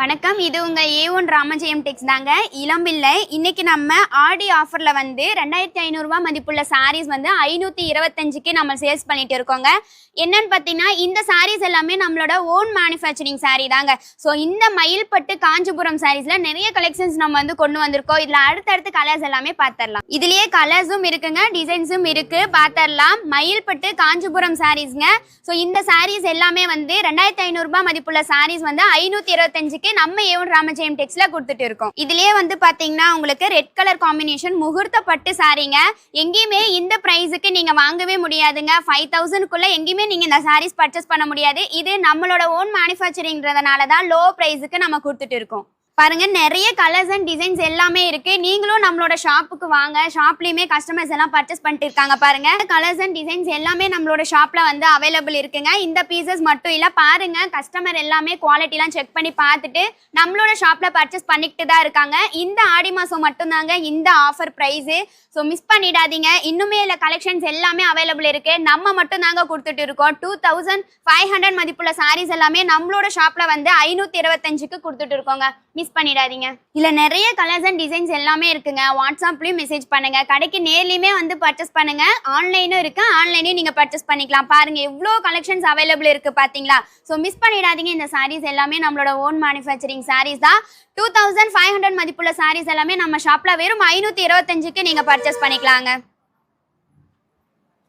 வணக்கம். இது உங்கள் ஏ ஒன் ராமஜெயம் டெக்ஸ் தாங்க. இளம்பிள்ளை. இன்னைக்கு நம்ம ஆடி ஆஃபரில் வந்து ரெண்டாயிரத்தி ஐநூறுரூவா மதிப்புள்ள சாரீஸ் வந்து ஐநூற்றி இருபத்தஞ்சுக்கு நம்ம சேல்ஸ் பண்ணிட்டு இருக்கோங்க. என்னன்னு பார்த்தீங்கன்னா இந்த சாரீஸ் எல்லாமே நம்மளோட ஓன் மேனுஃபேக்சரிங் சாரீ தாங்க. ஸோ இந்த மயில்பட்டு காஞ்சிபுரம் சாரீஸில் நிறைய கலெக்ஷன்ஸ் நம்ம வந்து கொண்டு வந்திருக்கோம். இதில் அடுத்தடுத்து கலர்ஸ் எல்லாமே பார்த்துடலாம் இதுலேயே கலர்ஸும் இருக்குங்க டிசைன்ஸும் இருக்குது பார்த்துடலாம் மயில்பட்டு காஞ்சிபுரம் சாரீஸ்ங்க ஸோ இந்த சாரீஸ் எல்லாமே வந்து ரெண்டாயிரத்தி ஐநூறுரூபா மதிப்புள்ள சாரீஸ் வந்து ஐநூற்றி இருபத்தஞ்சுக்கு நம்ம ஏவன் ராமஜெயம் டெக்ஸ்ல கொடுத்துட்டு இருக்கோம். இதுலயே வந்து பாத்தீங்கன்னா உங்களுக்கு ரெட் கலர் காம்பினேஷன் முகூர்த்த பட்டு சாரீங்க எங்கேயுமே இந்த பிரைஸுக்கு நீங்க வாங்கவே முடியாதுங்க. ஃபைவ் தௌசண்ட்குள்ள எங்கேயுமே நீங்க இந்த சாரீஸ் பர்ச்சேஸ் பண்ண முடியாது. இது நம்மளோட ஓன் மேனுஃபேக்சரிங்கிறதுனால தான் லோ பிரைஸுக்கு நம்ம கொடுத்துட்டு இருக்கோம். பாருங்க நிறைய கலர்ஸ் அண்ட் டிசைன்ஸ் எல்லாமே இருக்கு. நீங்களும் நம்மளோட ஷாப்புக்கு வாங்க. ஷாப்லயுமே கஸ்டமர்ஸ் எல்லாம் பர்ச்சேஸ் பண்ணிட்டு இருக்காங்க பாருங்க. கலர்ஸ் அண்ட் டிசைன்ஸ் எல்லாமே நம்மளோட ஷாப்ல வந்து அவைலபிள் இருக்குங்க. இந்த பீசஸ் மட்டும் இல்ல பாருங்க கஸ்டமர் எல்லாமே குவாலிட்டிலாம் செக் பண்ணி பார்த்துட்டு நம்மளோட ஷாப்ல பர்ச்சேஸ் பண்ணிக்கிட்டு தான் இருக்காங்க. இந்த ஆடி மாசம் மட்டும்தாங்க இந்த ஆஃபர் பிரைஸ் ஸோ மிஸ் பண்ணிடாதீங்க. இன்னுமே இல்லை கலெக்ஷன்ஸ் எல்லாமே அவைலபிள் இருக்கு. நம்ம மட்டும் தாங்க கொடுத்துட்டு இருக்கோம். டூ தௌசண்ட் ஃபைவ் ஹண்ட்ரட் மதிப்புள்ள சாரீஸ் எல்லாமே நம்மளோட ஷாப்ல வந்து ஐநூத்தி இருபத்தஞ்சுக்கு கொடுத்துட்டு இருக்கோங்க. மிஸ் மிஸ் பண்ணிடாதீங்க. இல்ல நிறைய கலர்ஸ் அண்ட் டிசைன்ஸ் எல்லாமே இருக்குங்க. வாட்ஸ்அப்லயும் மெசேஜ் பண்ணுங்க. கடைக்கு நேர்லையுமே வந்து பர்ச்சேஸ் பண்ணுங்க. ஆன்லைனும் இருக்கு. ஆன்லைனையும் நீங்க பர்ச்சேஸ் பண்ணிக்கலாம். பாருங்க எவ்வளோ கலெக்ஷன்ஸ் அவைலபிள் இருக்கு பாத்தீங்களா? ஸோ மிஸ் பண்ணிடாதீங்க. இந்த சாரீஸ் எல்லாமே நம்மளோட ஓன் மேனுஃபேக்சரிங் சாரீஸ் தான். டூ தௌசண்ட் ஃபைவ் ஹண்ட்ரட் மதிப்புள்ள சாரீஸ் எல்லாமே நம்ம ஷாப்ல வெறும் ஐநூத்தி இருபத்தஞ்சுக்கு நீங்க பர்ச்சேஸ் பண்ணிக்கலாங்க.